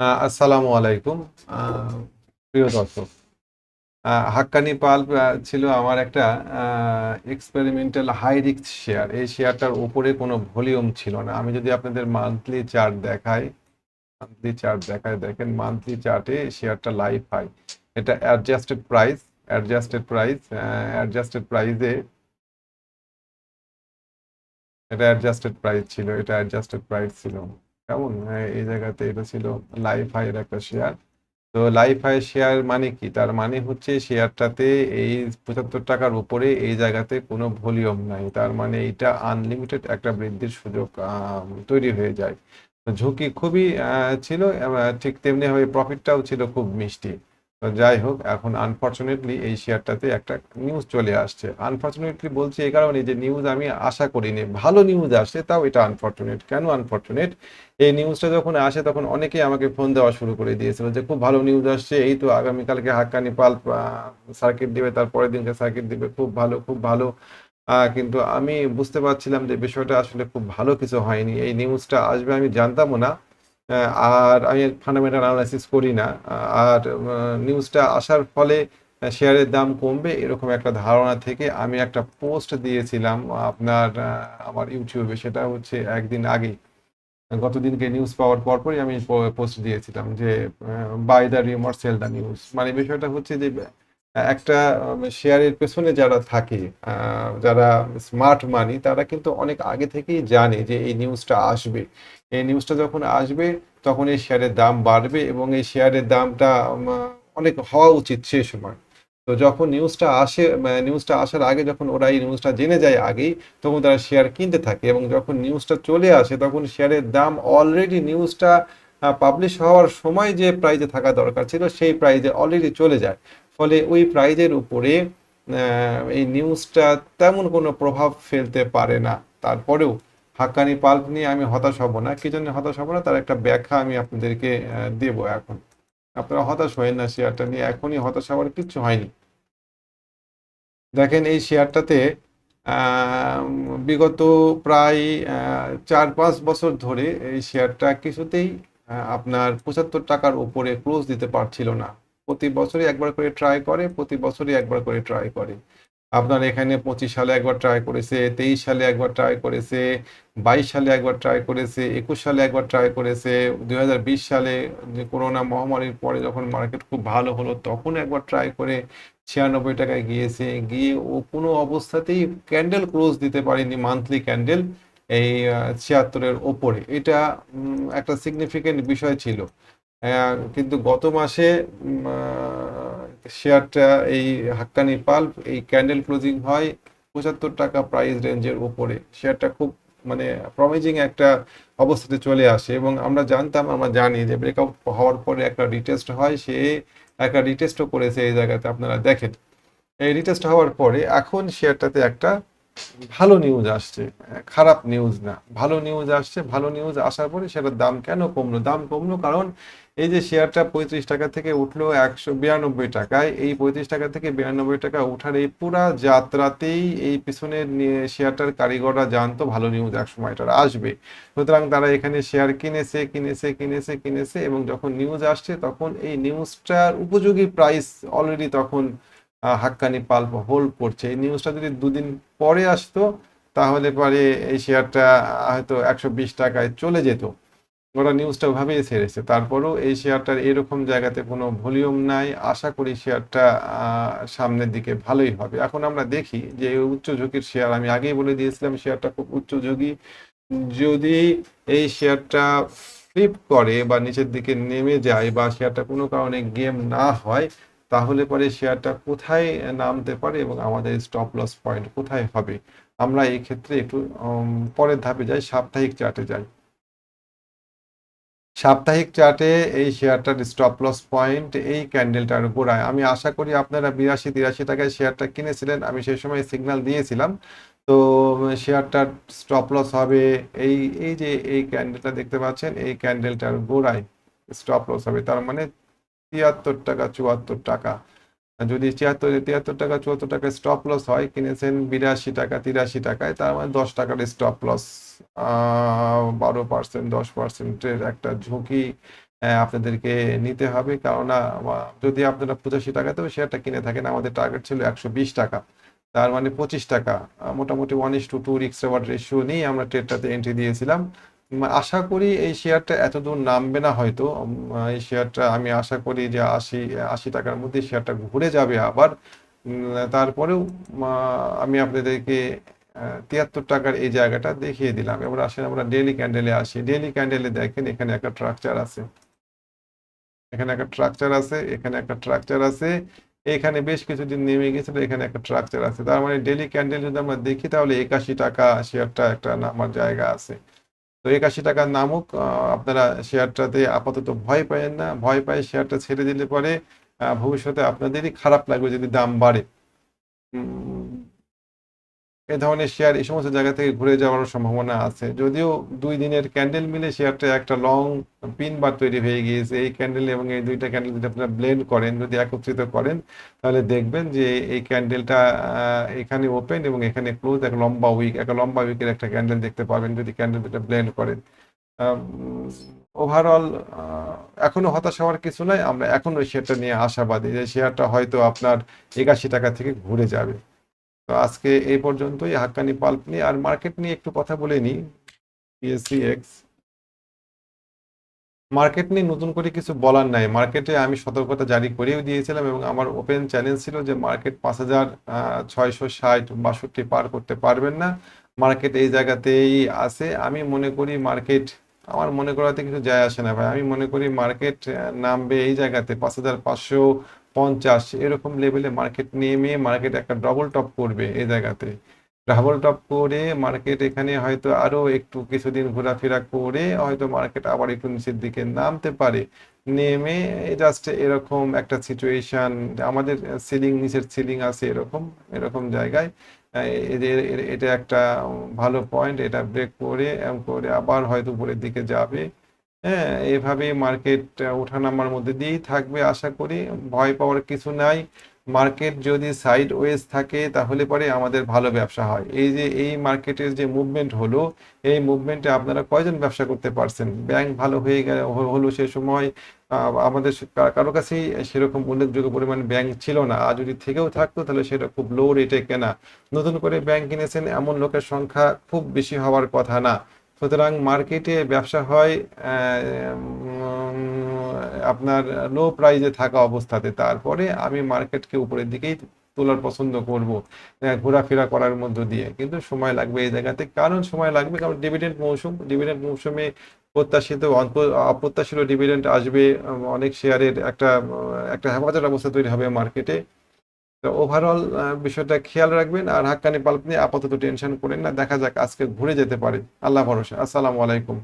আসসালামু আলাইকুম। প্রিয় দর্শক হাক্কানি আহ, ছিল আমার একটা এক্সপেরিমেন্টাল হাই রিস্ক শেয়ার এই শেয়ারটার উপরে কোনো ভলিউম ছিল না। আমি যদি আপনাদের মান্থলি চার্ট দেখাই মান্থলি চার্ট দেখায় দেখেন মান্থলি চার্টে শেয়ারটা লাইভ হয়। এটা adjusted price adjusted price adjusted প্রাইসে এটা অ্যাডজাস্টেড প্রাইস ছিল এটা অ্যাডজাস্টেড প্রাইস ছিল। কেমন? হ্যাঁ, এই জায়গাতে এটা ছিল লাইফ হাইয়ের একটা শেয়ার তো লাইফ হাই শেয়ার মানে কি? তার মানে হচ্ছে শেয়ারটাতে এই পঁচাত্তর টাকার উপরে এই জায়গাতে কোনো ভলিউম নাই। তার মানে এটা আনলিমিটেড একটা বৃদ্ধির সুযোগ তৈরি হয়ে যায়। ঝুঁকি খুবই ছিল ঠিক তেমনি হবে প্রফিটটাও ছিল খুব মিষ্টি। তো যাই হোক, এখন আনফরচুনেটলি এই শেয়ারটাতে একটা নিউজ চলে আসছে। আনফরচুনেটলি বলছি এই কারণে যে নিউজ আমি আশা করিনি। ভালো নিউজ আসছে তাও এটা আনফরচুনেট কেন আনফরচুনেট এই নিউজটা যখন আসে, তখন অনেকেই আমাকে ফোন দেওয়া শুরু করে দিয়েছিল যে, খুব ভালো নিউজ আসছে, এই তো আগামীকালকে হাক্কানি পাল সার্কিট দিবে, তারপরের দিনকে সার্কিট দিবে, খুব ভালো খুব ভালো। কিন্তু আমি বুঝতে পারছিলাম যে, বিষয়টা আসলে খুব ভালো কিছু হয়নি। এই নিউজটা আসবে আমি জানতামও না। আর আমি ফান্ডামেন্টাল অ্যানালাইসিস করি না। আর নিউজটা আসার ফলে শেয়ারের দাম কমবে এরকম একটা ধারণা থেকে আমি একটা পোস্ট দিয়েছিলাম আপনার আমার ইউটিউবে সেটা হচ্ছে একদিন আগেই গতদিনকে নিউজ পাওয়ার পরপরই আমি পোস্ট দিয়েছিলাম যে buy the rumour sell the news মানে বিষয়টা হচ্ছে যে একটা শেয়ারের পেছনে যারা থাকে যারা স্মার্ট মানি তারা কিন্তু অনেক আগে থেকেই জানে যে এই নিউজটা আসবে। এই নিউজটা যখন আসবে, তখন এই শেয়ারের দাম বাড়বে এবং এই শেয়ারের দামটা অনেক হওয়া উচিত সে সময়। তো যখন নিউজটা আসে নিউজটা আসার আগে যখন ওরা এই নিউজটা জেনে যায় আগেই, তখন তারা শেয়ার কিনতে থাকে এবং যখন নিউজটা চলে আসে, তখন শেয়ারের দাম অলরেডি নিউজটা পাবলিশ হওয়ার সময় যে প্রাইজে থাকা দরকার ছিল, সেই প্রাইজে অলরেডি চলে যায়। ফলে ওই প্রাইজের উপরে এই নিউজটা তেমন কোনো প্রভাব ফেলতে পারে না। তারপরেও হাক্কানি পাল্প নিয়ে আমি হতাশ হব না। কি জন্য হতাশ হব না? তার একটা ব্যাখ্যা আমি আপনাদেরকে দেব এখন। আপনারা হতাশ হয়েন না শেয়ারটা নিয়ে। এখনই হতাশ হওয়ার কিচ্ছু হয়নি। দেখেন এই শেয়ারটাতে বিগত প্রায় চার পাঁচ বছর ধরে এই শেয়ারটা কিছুতেই আপনার পঁচাত্তর টাকার উপরে ক্লোজ দিতে পারছিল না। প্রতি বছরই একবার করে ট্রাই করে, প্রতি বছরই একবার করে ট্রাই করে। আপনার এখানে পঁচিশ সালে একবার ট্রাই করেছে, তেইশ সালে একবার ট্রাই করেছে, বাইশ সালে একবার ট্রাই করেছে, একুশ সালে একবার ট্রাই করেছে, দুই হাজার বিশ সালে যে করোনা মহামারীর পরে যখন মার্কেট খুব ভালো হলো, তখন একবার ট্রাই করে ছিয়ানব্বই টাকায় গিয়েছে। গিয়ে ও কোনো অবস্থাতেই ক্যান্ডেল ক্লোজ দিতে পারেনি মান্থলি ক্যান্ডেল এই ছিয়াত্তরের ওপরে। এটা একটা সিগনিফিকেন্ট বিষয় ছিল। কিন্তু গত মাসে শেয়ারটা এই হাক্কানি পাল্প, এই ক্যান্ডেল ক্লোজিং হয় পঁচাত্তর টাকা প্রাইস রেঞ্জের উপরে। শেয়ারটা খুব মানে প্রমিজিং একটা অবস্থাতে চলে আসে এবং আমরা জানতাম, আমরা জানি যে ব্রেকআউট হওয়ার পরে একটা রিটেস্ট হয়, সে একটা রিটেস্টও করেছে এই জায়গাতে আপনারা দেখেন। এই রিটেস্ট হওয়ার পরে এখন শেয়ারটাতে একটা ভালো নিউজ আসছে, খারাপ নিউজ না। ভালো নিউজ আসছে, ভালো নিউজ আসার পরে সেটার দাম কেন কমলো? দাম কমলো কারণ এই যে শেয়ারটা পঁয়ত্রিশ টাকা থেকে উঠল একশো বিরানব্বই টাকায়, এই পঁয়ত্রিশ টাকা থেকে বিরানব্বই টাকা উঠার এই পুরা যাত্রাতেই এই পিছনের শেয়ারটার কারিগররা জানতো ভালো নিউজ এক সময় এটা আসবে। সুতরাং তারা এখানে শেয়ার কিনেছে কিনেছে কিনেছে কিনেছে এবং যখন নিউজ আসছে তখন এই নিউজটার উপযোগী প্রাইস অলরেডি তখন হাক্কানি পাল্প হোল্ড করছে। এই নিউজটা যদি দুদিন পরে আসতো তাহলে পরে এই শেয়ারটা হয়তো একশো বিশ টাকায় চলে যেত। ওরা নিউজটা ওভাবেই ছেড়েছে। তারপরেও এই শেয়ারটার এরকম জায়গাতে কোনো ভলিউম নাই। আশা করি শেয়ারটা সামনের দিকে ভালোই হবে। এখন আমরা দেখি যে উচ্চ ঝুঁকির শেয়ার আমি আগেই বলে দিয়েছিলাম শেয়ারটা খুব উচ্চ ঝুঁকি। যদি এই শেয়ারটা ফ্লিপ করে বা নিচের দিকে নেমে যায় বা শেয়ারটা কোনো কারণে গেম না হয়, তাহলে পরে শেয়ারটা কোথায় নামতে পারে এবং আমাদের স্টপ লস পয়েন্ট কোথায় হবে? আমরা এই ক্ষেত্রে একটু পরের ধাপে যাই, সাপ্তাহিক চার্টে যাই। সাপ্তাহিক চার্টে এই শেয়ারটার স্টপ লস পয়েন্ট এই ক্যান্ডেলটার গোড়ায় আমি আশা করি আপনারা বিরাশি তিরাশি টাকায় শেয়ারটা কিনেছিলেন, আমি সেই সময় সিগনাল দিয়েছিলাম। তো, শেয়ারটার স্টপ লস হবে এই এই যে এই ক্যান্ডেলটা দেখতে পাচ্ছেন, এই ক্যান্ডেলটার গোড়ায় স্টপ লস হবে। তার মানে তিয়াত্তর টাকা, চুয়াত্তর টাকা। যদি ছিয়াত্তর, তিয়াত্তর টাকা, চুয়াত্তর টাকা স্টপ লস হয়, কিনেছেন বিরাশি টাকা, তিরাশি টাকায়, তার মানে দশ টাকার স্টপ লস বারো পার্সেন্ট দশ পার্সেন্টের একটা ঝুঁকি আপনাদেরকে নিতে হবে। কেননা যদি আপনারা পঁচাশি টাকা টাকাতেও শেয়ারটা কিনে থাকেন। আমাদের টার্গেট ছিল একশো বিশ টাকা। তার মানে পঁচিশ টাকা। মোটামুটি ওয়ান ইস টু টু রিক্স রেশিও নিয়ে আমরা ট্রেডটাতে এন্ট্রি দিয়েছিলাম। আশা করি এই শেয়ারটা এত দূর নামবে না হয়তো। এই শেয়ারটা আমি আশা করি যে আশি আশি টাকার মধ্যে শেয়ারটা ঘুরে যাবে আবার। তারপরেও আমি আপনাদেরকে তিয়াত্তর টাকার এই জায়গাটা দেখিয়ে দিলাম। এবার আসেন আমরা ডেইলি ক্যান্ডেলে আসি। ডেইলি ক্যান্ডেলে দেখেন, এখানে একটা স্ট্রাকচার আছে। এখানে একটা স্ট্রাকচার আছে, এখানে একটা স্ট্রাকচার আছে। এখানে বেশ কিছুদিন নেমে গেছিল, এখানে একটা স্ট্রাকচার আছে। তার মানে ডেইলি ক্যান্ডেল যদি আমরা দেখি, তাহলে একাশি টাকা শেয়ারটা একটা নামার জায়গা আছে। তো একাশি টাকার নামুক আপনারা শেয়ারটাতে আপাতত ভয় পাবেন না। ভয় পায় শেয়ারটা ছেড়ে দিলে পরে ভবিষ্যতে আপনাদেরই খারাপ লাগবে যদি দাম বাড়ে। এ ধরনের শেয়ার এই সমস্ত জায়গা থেকে ঘুরে যাওয়ার সম্ভাবনা আছে। যদিও দুই দিনের ক্যান্ডেল মিলে শেয়ারটা একটা লং পিন বার তৈরি হয়ে গিয়েছে। এই ক্যান্ডেল এবং এই দুইটা ক্যান্ডেল যদি আপনারা ব্লেন্ড করেন, যদি একত্রিত করেন, তাহলে দেখবেন যে এই ক্যান্ডেলটা এখানে ওপেন এবং এখানে ক্লোজ এক লম্বা উইক একটা লম্বা উইকের একটা ক্যান্ডেল দেখতে পাবেন যদি ক্যান্ডেল দুটা ব্লেন্ড করেন। ওভারঅল এখনও হতাশ হওয়ার কিছু নাই। আমরা এখনও শেয়ারটা নিয়ে আশাবাদী যে শেয়ারটা হয়তো আপনার একাশি টাকা থেকে ঘুরে যাবে। তো আজকে এই পর্যন্তই। হাক্কানি পাল্প নিয়ে আর মার্কেট নিয়ে একটু কথা বলে পিএসসি এক্স মার্কেট নিয়ে নতুন করে কিছু বলার নাই। মার্কেটে আমি সতর্কতা জারি করেও দিয়েছিলাম এবং আমার ওপেন চ্যালেঞ্জ ছিল যে মার্কেট পাঁচ হাজার ছয়শো ষাট, বাষট্টি পার করতে পারবেন না। মার্কেট এই জায়গাতেই আছে। আমি মনে করি মার্কেট, আমার মনে করাতে কিছু যায় আসে না ভাই। আমি মনে করি মার্কেট নামবে এই জায়গাতে পাঁচ হাজার পাঁচশো পঞ্চাশ, এরকম লেভেলে মার্কেট নেমে মার্কেট একটা ডবল টপ করবে এই জায়গাতে। ডাবল টপ করে মার্কেট এখানে হয়তো আরও একটু কিছুদিন ঘোরাফেরা করে হয়তো মার্কেট আবার একটু নিচের দিকে নামতে পারে। নেমে জাস্ট এরকম একটা সিচুয়েশন আমাদের সিলিং নিচের সিলিং আছে এরকম এরকম জায়গায়। এটা একটা ভালো পয়েন্ট এটা ব্রেক করে করে আবার হয়তো উপরের দিকে যাবে। হ্যাঁ এভাবে মার্কেট ওঠানামার মধ্যে দিয়েই থাকবে আশা করি। ভয় পাওয়ার কিছু নাই। মার্কেট যদি সাইড ওয়েজ থাকে, তাহলে পরে আমাদের ভালো ব্যবসা হয়। এই যে, এই মার্কেটের যে মুভমেন্ট হলো, এই মুভমেন্টে আপনারা কয়জন ব্যবসা করতে পারছেন? ব্যাংক ভালো হয়ে গেল, হলো সে সময় আমাদের কারও কাছেই সেরকম উল্লেখযোগ্য পরিমাণ ব্যাংক ছিল না। আর যদি থেকেও থাকতো, তাহলে সেটা খুব লো রেটে কেনা। নতুন করে ব্যাংক কিনেছেন, এমন লোকের সংখ্যা খুব বেশি হওয়ার কথা না। সুতরাং মার্কেটে ব্যবসা হয় আপনার লো প্রাইজে থাকা অবস্থাতে। তারপরে আমি মার্কেটকে উপরের দিকেই তোলার পছন্দ করব ঘোরাফেরা করার মধ্য দিয়ে। কিন্তু সময় লাগবে এই জায়গাতে। কারণ সময় লাগবে, কারণ ডিভিডেন্ড মৌসুম ডিভিডেন্ড মৌসুমে প্রত্যাশিত অপ্রত্যাশিত ডিভিডেন্ড আসবে, অনেক শেয়ারের একটা একটা হেফাজত অবস্থা তৈরি হবে মার্কেটে। ওভারঅল বিষয়টা খেয়াল রাখবেন আর হাক্কানি পাল্প নিয়ে আপাতত টেনশন করেন না। দেখা যাক আজকে ঘুরে যেতে পারে। আল্লাহ ভরসা। আসসালামু আলাইকুম।